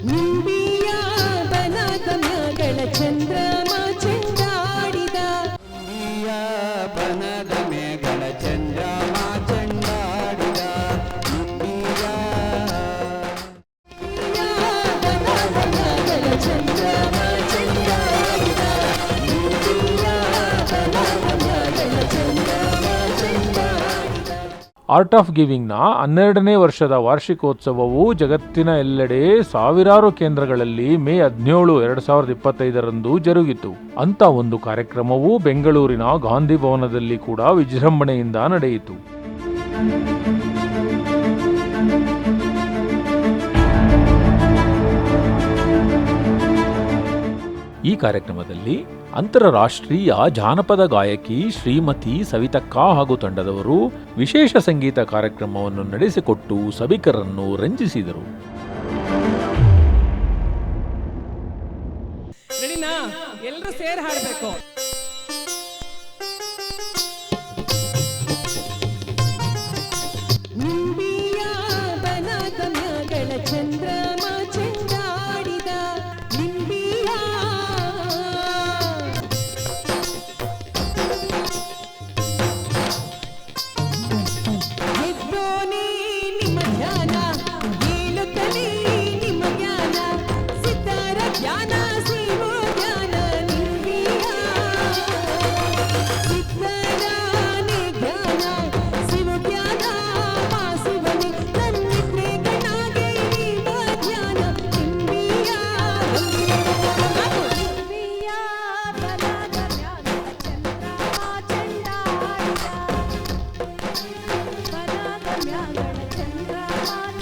Ruby. Art of ಗಿವಿಂಗ್ನ ಹನ್ನೆರಡನೇ ವರ್ಷದ ವಾರ್ಷಿಕೋತ್ಸವವು ಜಗತ್ತಿನ ಎಲ್ಲೆಡೆ ಸಾವಿರಾರು ಕೇಂದ್ರಗಳಲ್ಲಿ ಮೇ ಹದಿನೇಳು, ಎರಡು ಸಾವಿರದ ಇಪ್ಪತ್ತೈದರಂದು ಜರುಗಿತು. ಅಂತ ಒಂದು ಕಾರ್ಯಕ್ರಮವು ಬೆಂಗಳೂರಿನ ಗಾಂಧಿ ಭವನದಲ್ಲಿ ಕೂಡ ವಿಜೃಂಭಣೆಯಿಂದ ನಡೆಯಿತು. ಈ ಕಾರ್ಯಕ್ರಮದಲ್ಲಿ ಅಂತರರಾಷ್ಟ್ರೀಯ ಜಾನಪದ ಗಾಯಕಿ ಶ್ರೀಮತಿ ಸವಿತಕ್ಕಾ ಹಾಗೂ ತಂಡದವರು ವಿಶೇಷ ಸಂಗೀತ ಕಾರ್ಯಕ್ರಮವನ್ನು ನಡೆಸಿಕೊಟ್ಟು ಸಭಿಕರನ್ನು ರಂಜಿಸಿದರು. ಎಲ್ಲರೂ ಸೇರ್ ಹಾಡಬೇಕು. ரம்யா கணச்சந்திரமான